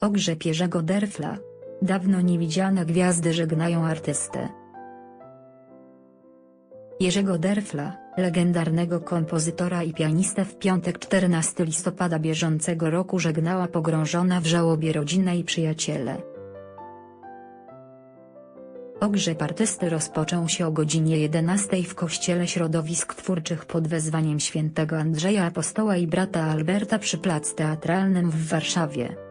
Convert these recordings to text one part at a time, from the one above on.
O grzeb Jerzego Derfla. Dawno niewidziane gwiazdy żegnają artystę. Jerzego Derfla, legendarnego kompozytora i pianistę w piątek 14 listopada bieżącego roku żegnała pogrążona w żałobie rodzina i przyjaciele. Pogrzeb artysty rozpoczął się o godzinie 11 w kościele środowisk twórczych pod wezwaniem świętego Andrzeja Apostoła i brata Alberta przy plac teatralnym w Warszawie.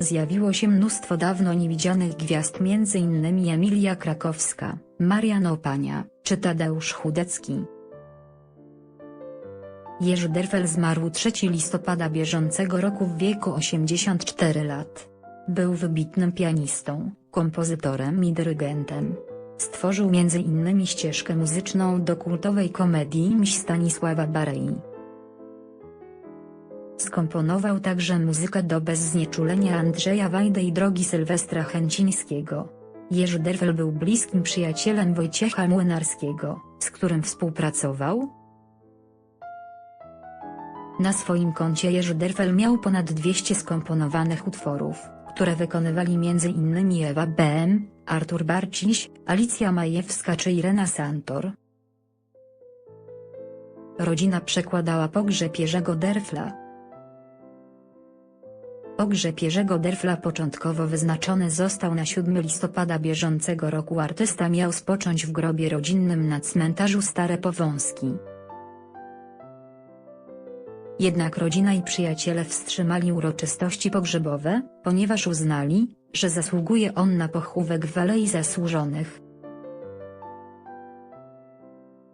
Zjawiło się mnóstwo dawno niewidzianych gwiazd m.in. Emilia Krakowska, Marian Opania, czy Tadeusz Chudecki. Jerzy Derfel zmarł 3 listopada bieżącego roku w wieku 84 lat. Był wybitnym pianistą, kompozytorem i dyrygentem. Stworzył m.in. ścieżkę muzyczną do kultowej komedii Mś Stanisława Barei. Skomponował także muzykę do Bez znieczulenia Andrzeja Wajdy i Drogi Sylwestra Chęcińskiego. Jerzy Derfel był bliskim przyjacielem Wojciecha Młynarskiego, z którym współpracował. Na swoim koncie Jerzy Derfel miał ponad 200 skomponowanych utworów, które wykonywali m.in. Ewa B.M., Artur Barciś, Alicja Majewska czy Irena Santor. Rodzina przekładała pogrzeb Jerzego Derfla. Pogrzeb Jerzego Derfla początkowo wyznaczony został na 7 listopada bieżącego roku artysta miał spocząć w grobie rodzinnym na cmentarzu Stare Powązki. Jednak rodzina i przyjaciele wstrzymali uroczystości pogrzebowe, ponieważ uznali, że zasługuje on na pochówek w Alei Zasłużonych.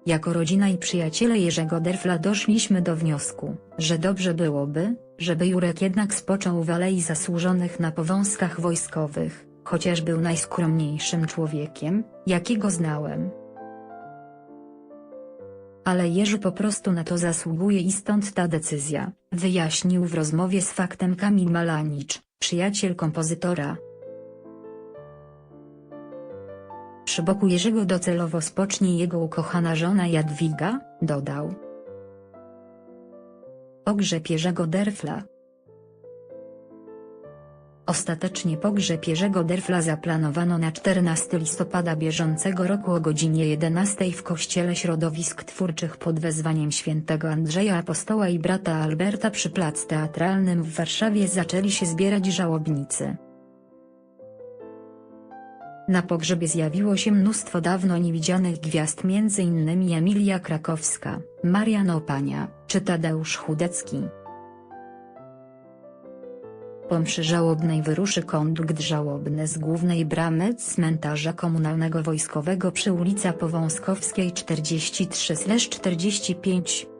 Jako rodzina i przyjaciele Jerzego Derfla doszliśmy do wniosku, że dobrze byłoby, żeby Jurek jednak spoczął w Alei Zasłużonych na powązkach wojskowych, chociaż był najskromniejszym człowiekiem, jakiego znałem. Ale Jerzy po prostu na to zasługuje i stąd ta decyzja, wyjaśnił w rozmowie z Faktem Kamil Malanicz, przyjaciel kompozytora. Przy boku Jerzego docelowo spocznie jego ukochana żona Jadwiga, dodał. Pogrzeb Jerzego Derfla. Ostatecznie pogrzeb Jerzego Derfla zaplanowano na 14 listopada bieżącego roku o godzinie 11 w kościele środowisk twórczych pod wezwaniem świętego Andrzeja Apostoła i brata Alberta przy plac teatralnym w Warszawie zaczęli się zbierać żałobnicy. Na pogrzebie zjawiło się mnóstwo dawno niewidzianych gwiazd m.in. Emilia Krakowska, Marian Opania, czy Tadeusz Chudecki. Po mszy żałobnej wyruszy kondukt żałobny z głównej bramy cmentarza komunalnego wojskowego przy ulica Powązkowskiej 43-45.